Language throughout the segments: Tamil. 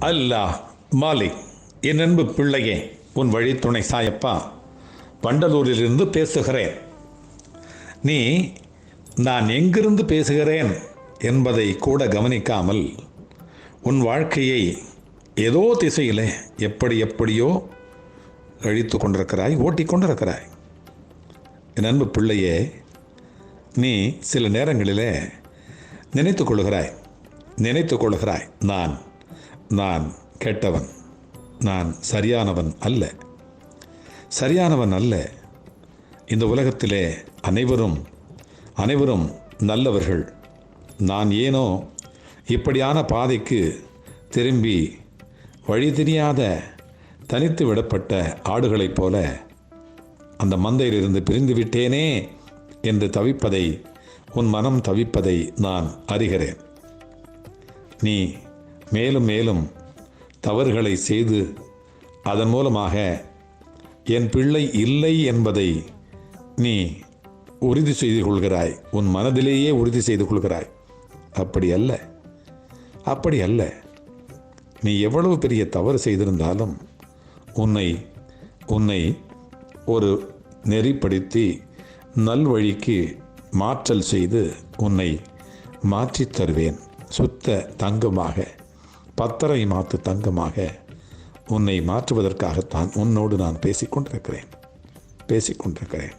அல்லாஹ் மாலிக் என் அன்பு பிள்ளையே உன் வழித்துணை சாயப்பா வண்டலூரிலிருந்து பேசுகிறேன். நீ நான் எங்கிருந்து பேசுகிறேன் என்பதை கூட கவனிக்காமல் உன் வாழ்க்கையை ஏதோ திசையிலே எப்படி எப்படியோ கழித்து கொண்டிருக்கிறாய் ஓட்டிக்கொண்டிருக்கிறாய் என் அன்பு பிள்ளையே நீ சில நேரங்களிலே நினைத்து கொள்கிறாய் நினைத்து கொள்கிறாய் நான் நான் கெட்டவன். நான் சரியானவன் அல்ல. சரியானவன் அல்ல. இந்த உலகத்திலே அனைவரும் அனைவரும் நல்லவர்கள். நான் ஏனோ இப்படியான பாதைக்கு திரும்பி வழி தெரியாத தனித்து விடப்பட்ட ஆடுகளைப் போல அந்த மந்தையிலிருந்து பிரிந்து விட்டேனே என்று தவிப்பதை உன் மனம் தவிப்பதை நான் அறிகிறேன். நீ மேலும் மேலும் தவறுகளை செய்து அதன் மூலமாக என் பிள்ளை இல்லை என்பதை நீ உறுதி செய்து கொள்கிறாய். உன் மனதிலேயே உறுதி செய்து கொள்கிறாய். அப்படி அல்ல. அப்படி அல்ல. நீ எவ்வளவு பெரிய தவறு செய்திருந்தாலும் உன்னை உன்னை ஒரு நெறிப்படுத்தி நல்வழிக்கு மாற்றல் செய்து உன்னை மாற்றித் தருவேன். சுத்த தங்கமாக. பத்தரை மாத்து தங்கமாக உன்னை மாற்றுவதற்காகத்தான் உன்னோடு நான் பேசிக்கொண்டிருக்கிறேன். பேசிக்கொண்டிருக்கிறேன்.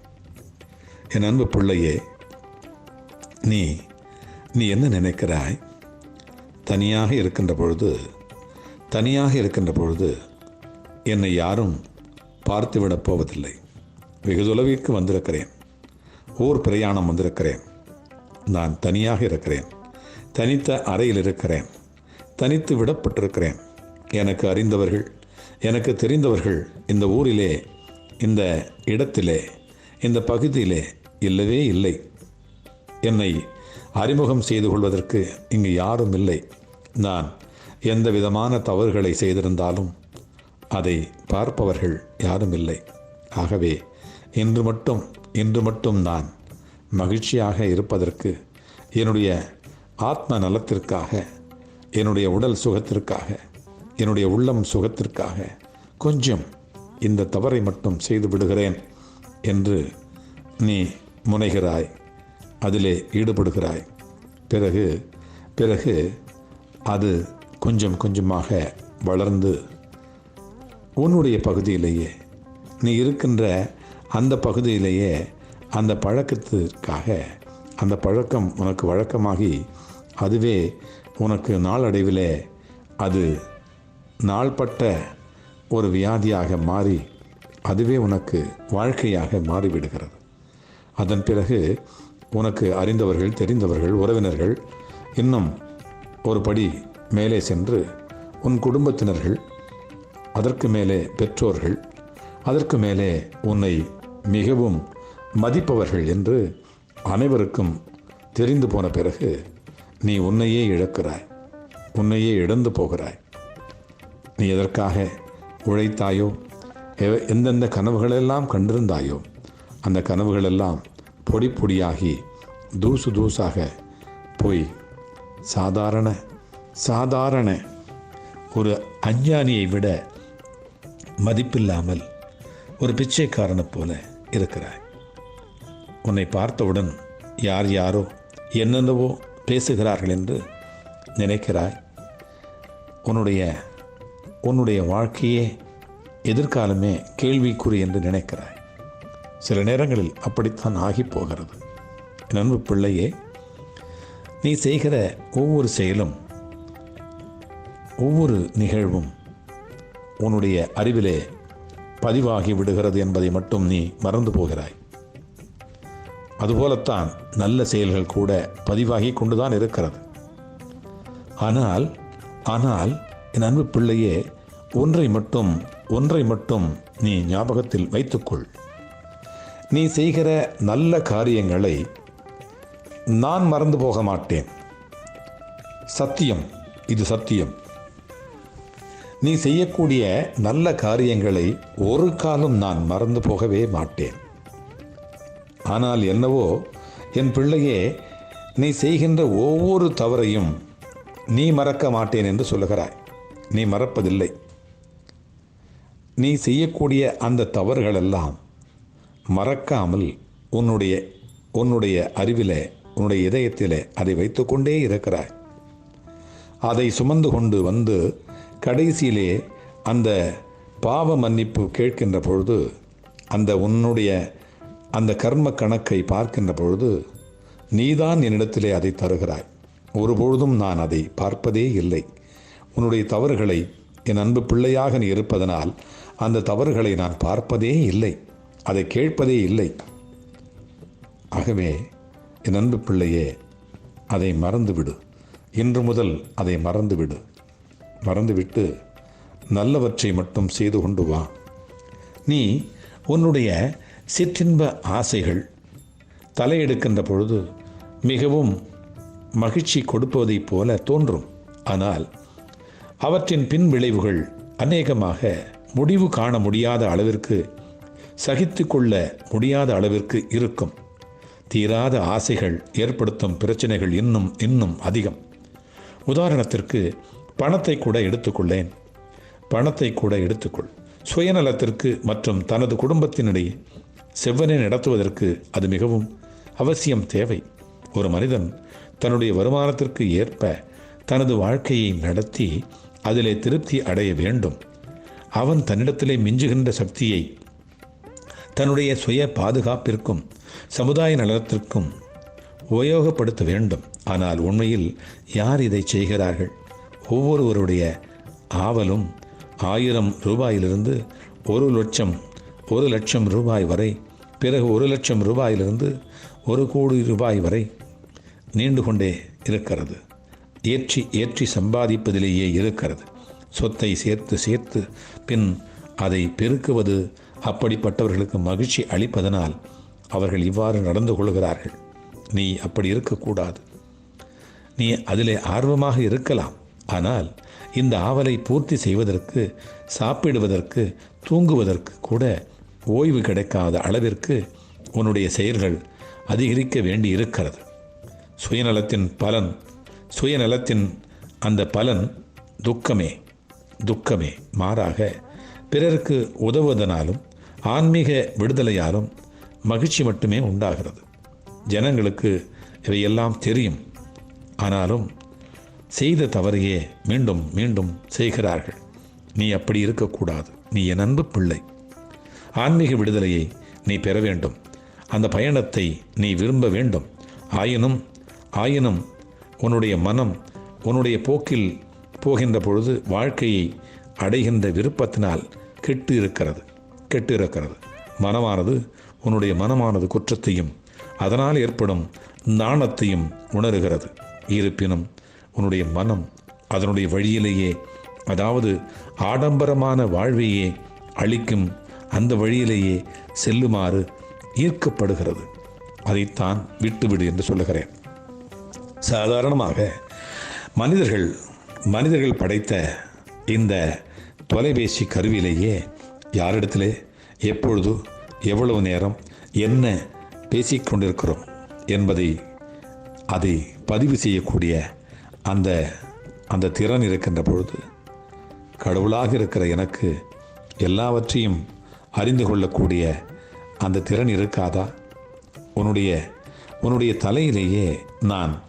என் அன்பு பிள்ளையே நீ நீ என்ன நினைக்கிறாய்? தனியாக இருக்கின்ற பொழுது தனியாக இருக்கின்ற பொழுது என்னை யாரும் பார்த்துவிடப் போவதில்லை. வெகு தொலைவிற்கு வந்திருக்கிறேன். ஊர் பிரயாணம் வந்திருக்கிறேன். நான் தனியாக இருக்கிறேன். தனித்த அறையில் இருக்கிறேன். தனித்து விடப்பட்டிருக்கிறேன். எனக்கு அறிந்தவர்கள் எனக்கு தெரிந்தவர்கள் இந்த ஊரிலே இந்த இடத்திலே இந்த பகுதியிலே இல்லவே இல்லை. என்னை அறிமுகம் செய்து கொள்வதற்கு இங்கு யாரும் இல்லை. நான் எந்த விதமான தவறுகளை செய்திருந்தாலும் அதை பார்ப்பவர்கள் யாரும் இல்லை. ஆகவே இன்று மட்டும் இன்று மட்டும் நான் மகிழ்ச்சியாக இருப்பதற்கு என்னுடைய ஆத்ம நலத்திற்காக என்னுடைய உடல் சுகத்திற்காக என்னுடைய உள்ளம் சுகத்திற்காக கொஞ்சம் இந்த தவறை மட்டும் செய்து விடுகிறேன் என்று நீ முனைகிறாய் அதிலே ஈடுபடுகிறாய். பிறகு பிறகு அது கொஞ்சம் கொஞ்சமாக வளர்ந்து உன்னுடைய பகுதியிலேயே நீ இருக்கின்ற அந்த பகுதியிலேயே அந்த பழக்கத்திற்காக அந்த பழக்கம் உனக்கு வழக்கமாகி அதுவே உனக்கு நாளடைவிலே அது நாள்பட்ட ஒரு வியாதியாக மாறி அதுவே உனக்கு வாழ்க்கையாக மாறிவிடுகிறது. அதன் பிறகு உனக்கு அறிந்தவர்கள் தெரிந்தவர்கள் உறவினர்கள் இன்னும் ஒரு படி மேலே சென்று உன் குடும்பத்தினர்கள் அதற்கு மேலே பெற்றோர்கள் அதற்கு மேலே உன்னை மிகவும் மதிப்பவர்கள் என்று அனைவருக்கும் தெரிந்து போன பிறகு நீ உன்னையே இழக்கிறாய். உன்னையே இழந்து போகிறாய். நீ எதற்காக உழைத்தாயோ எவ- எந்தெந்த கனவுகளெல்லாம் கண்டிருந்தாயோ அந்த கனவுகளெல்லாம் பொடி பொடியாகி தூசு தூசாக போய் சாதாரண சாதாரண ஒரு அஞ்ஞானியை விட மதிப்பில்லாமல் ஒரு பிச்சைக்காரனை போல இருக்கிறாய். உன்னை பார்த்தவுடன் யார் யாரோ என்னென்னவோ பேசுகிறார்கள் என்று நினைக்கிறாய். உன்னுடைய உன்னுடைய வாழ்க்கையே எதிர்காலமே கேள்விக்குறி என்று நினைக்கிறாய். சில நேரங்களில் அப்படித்தான் ஆகி போகிறது நண்பு பிள்ளையே நீ செய்கிற ஒவ்வொரு செயலும் ஒவ்வொரு நிகழ்வும் உன்னுடைய அறிவிலே பதிவாகி விடுகிறது என்பதை மட்டும் நீ மறந்து போகிறாய். அதுபோலத்தான் நல்ல செயல்கள் கூட பதிவாகி கொண்டுதான் இருக்கிறது. ஆனால் ஆனால் என் அன்பு பிள்ளையே ஒன்றை மட்டும் ஒன்றை மட்டும் நீ ஞாபகத்தில் வைத்துக்கொள். நீ செய்கிற நல்ல காரியங்களை நான் மறந்து போக மாட்டேன். சத்தியம் இது சத்தியம். நீ செய்யக்கூடிய நல்ல காரியங்களை ஒரு காலம் நான் மறந்து போகவே மாட்டேன். ஆனால் என்னவோ என் பிள்ளையே நீ செய்கின்ற ஒவ்வொரு தவறையும் நீ மறக்க மாட்டேன் என்று சொல்லுகிறாய். நீ மறப்பதில்லை. நீ செய்யக்கூடிய அந்த தவறுகளெல்லாம் மறக்காமல் உன்னுடைய உன்னுடைய அறிவிலே உன்னுடைய இதயத்திலே அதை வைத்துக்கொண்டே இருக்கிறாய். அதை சுமந்து கொண்டு வந்து கடைசியிலே அந்த பாவ மன்னிப்பு கேட்கின்ற பொழுது அந்த உன்னுடைய அந்த கர்ம கணக்கை பார்க்கின்ற பொழுது நீதான் என்னிடத்திலே அதை தருகிறாய். ஒருபொழுதும் நான் அதை பார்ப்பதே இல்லை. உன்னுடைய தவறுகளை என் அன்பு பிள்ளையாக நீ இருப்பதனால் அந்த தவறுகளை நான் பார்ப்பதே இல்லை. அதை கேட்பதே இல்லை. ஆகவே என் அன்பு பிள்ளையே அதை மறந்துவிடு. இன்று முதல் அதை மறந்துவிடு. மறந்துவிட்டு நல்லவற்றை மட்டும் செய்து கொண்டு வா. நீ உன்னுடைய சிற்றின்ப ஆசைகள் தலையெடுக்கின்ற பொழுது மிகவும் மகிழ்ச்சி கொடுப்பதைப் போல தோன்றும். ஆனால் அவற்றின் பின் விளைவுகள் அநேகமாக முடிவு காண முடியாத அளவிற்கு சகித்து கொள்ள முடியாத அளவிற்கு இருக்கும். தீராத ஆசைகள் ஏற்படுத்தும் பிரச்சனைகள் இன்னும் இன்னும் அதிகம். உதாரணத்திற்கு பணத்தை கூட எடுத்துக்கொள்ளேன். பணத்தை கூட எடுத்துக்கொள். சுயநலத்திற்கு மற்றும் தனது குடும்பத்தினிடையே செவ்வனை நடத்துவதற்கு அது மிகவும் அவசியம் தேவை. ஒரு மனிதன் தன்னுடைய வருமானத்திற்கு ஏற்ப தனது வாழ்க்கையை நடத்தி அதிலே திருப்தி அடைய வேண்டும். அவன் தன்னிடத்திலே மிஞ்சுகின்ற சக்தியை தன்னுடைய சுய பாதுகாப்பிற்கும் சமுதாய நலத்திற்கும் உபயோகப்படுத்த வேண்டும். ஆனால் உண்மையில் யார் இதை செய்கிறார்கள்? ஒவ்வொருவருடைய ஆவலும் ஆயிரம் ரூபாயிலிருந்து ஒரு லட்சம் ஒரு லட்சம் ரூபாய் வரை பிறகு ஒரு லட்சம் ரூபாயிலிருந்து ஒரு கோடி ரூபாய் வரை நீண்டு கொண்டே இருக்கிறது. ஏற்றி ஏற்றி சம்பாதிப்பதிலேயே இருக்கிறது. சொத்தை சேர்த்து சேர்த்து பின் அதை பெருக்குவது அப்படிப்பட்டவர்களுக்கு மகிழ்ச்சி அளிப்பதனால் அவர்கள் இவ்வாறு நடந்து கொள்கிறார்கள். நீ அப்படி இருக்கக்கூடாது. நீ அதிலே ஆர்வமாக இருக்கலாம். ஆனால் இந்த ஆவலை பூர்த்தி செய்வதற்கு சாப்பிடுவதற்கு தூங்குவதற்கு கூட ஓய்வு கிடைக்காத அளவிற்கு உன்னுடைய செயல்கள் அதிகரிக்க வேண்டி இருக்கிறது சுயநலத்தின் பலன் சுயநலத்தின் அந்த பலன் துக்கமே துக்கமே மாறாக பிறருக்கு உதவுவதனாலும் ஆன்மீக விடுதலையாலும் மகிழ்ச்சி மட்டுமே உண்டாகிறது. ஜனங்களுக்கு இவையெல்லாம் தெரியும். ஆனாலும் செய்த தவறையே மீண்டும் மீண்டும் செய்கிறார்கள். நீ அப்படி இருக்கக்கூடாது. நீ என் அன்பு பிள்ளை. ஆன்மீக விடுதலையை நீ பெற வேண்டும். அந்த பயணத்தை நீ விரும்ப வேண்டும். ஆயினும் ஆயினும் உன்னுடைய மனம் உன்னுடைய போக்கில் போகின்ற பொழுது வாழ்க்கையை அடைகின்ற விருப்பத்தினால் கெட்டு இருக்கிறது கெட்டு இருக்கிறது. மனமானது உன்னுடைய மனமானது குற்றத்தையும் அதனால் ஏற்படும் நாணத்தையும் உணர்கிறது. இருப்பினும் உன்னுடைய மனம் அதனுடைய வழியிலேயே அதாவது ஆடம்பரமான வாழ்வையே அளிக்கும் அந்த வழியிலேயே செல்லுமாறு ஈர்க்கப்படுகிறது. அதைத்தான் விட்டுவிடு என்று சொல்லுகிறேன். சாதாரணமாக மனிதர்கள் மனிதர்கள் படைத்த இந்த தொலைபேசி கருவியிலேயே யாரிடத்திலே எப்பொழுது எவ்வளவு நேரம் என்ன பேசிக்கொண்டிருக்கிறோம் என்பதை அதை பதிவு செய்யக்கூடிய அந்த அந்த திறன் இருக்கின்ற பொழுது கடவுளாக இருக்கிற எனக்கு எல்லாவற்றையும் அறிந்து கொள்ளக்கூடிய அந்த திறன் இருக்காதா? உன்னுடைய உன்னுடைய தலையிலேயே நான்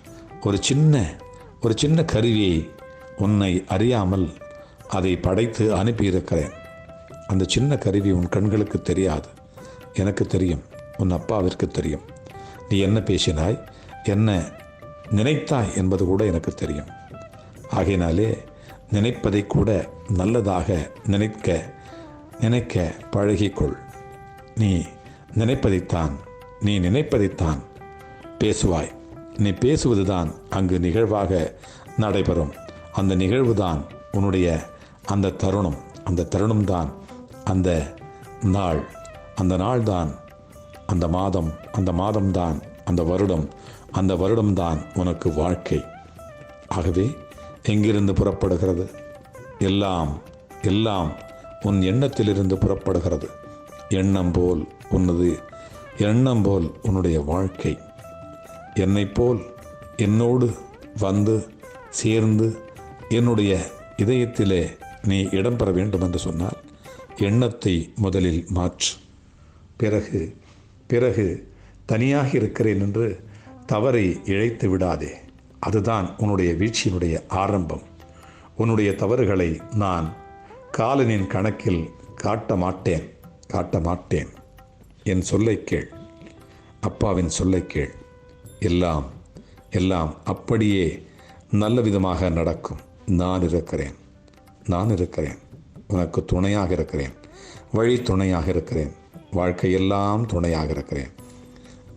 ஒரு சின்ன ஒரு சின்ன கருவியை உன்னை அறியாமல் அதை படைத்து அனுப்பியிருக்கிறேன். அந்த சின்ன கருவி உன் கண்களுக்கு தெரியாது. எனக்கு தெரியும். உன் அப்பாவிற்கு தெரியும். நீ என்ன பேசினாய்? என்ன நினைத்தாய் என்பது கூட எனக்கு தெரியும். ஆகையினாலே நினைப்பதை கூட நல்லதாக நினைக்க நினைக்க பழகிக்கொள். நீ நினைப்பதைத்தான் நீ நினைப்பதைத்தான் பேசுவாய். நீ பேசுவதுதான் அங்கு நிகழ்வாக நடைபெறும். அந்த நிகழ்வுதான் உன்னுடைய அந்த தருணம். அந்த தருணம்தான் அந்த நாள். அந்த நாள்தான் அந்த மாதம். அந்த மாதம்தான் அந்த வருடம். அந்த வருடம்தான் உனக்கு வாழ்க்கை. ஆகவே எங்கிருந்து புறப்படுகிறது? எல்லாம் எல்லாம் உன் எண்ணத்திலிருந்து புறப்படுகிறது. எண்ணம் போல் உன்னது எண்ணம் போல் உன்னுடைய வாழ்க்கை. என்னைப் போல் என்னோடு வந்து சேர்ந்து என்னுடைய இதயத்திலே நீ இடம்பெற வேண்டும் என்று சொன்னால் எண்ணத்தை முதலில் மாற்று. பிறகு பிறகு தனியாக இருக்கிறேன் என்று தவறை இழைத்து விடாதே. அதுதான் உன்னுடைய வீழ்ச்சியினுடைய ஆரம்பம். உன்னுடைய தவறுகளை நான் காலனின் கணக்கில் காட்ட மாட்டேன் காட்ட மாட்டேன் என் சொல்லை கேள் அப்பாவின் சொல்லை கேள். எல்லாம் எல்லாம் அப்படியே நல்ல விதமாக நடக்கும். நான் இருக்கிறேன் நான் இருக்கிறேன். உனக்கு துணையாக இருக்கிறேன் வழி துணையாக இருக்கிறேன். வாழ்க்கையெல்லாம் துணையாக இருக்கிறேன்.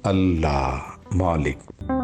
அல்லாஹ் மாலிக்.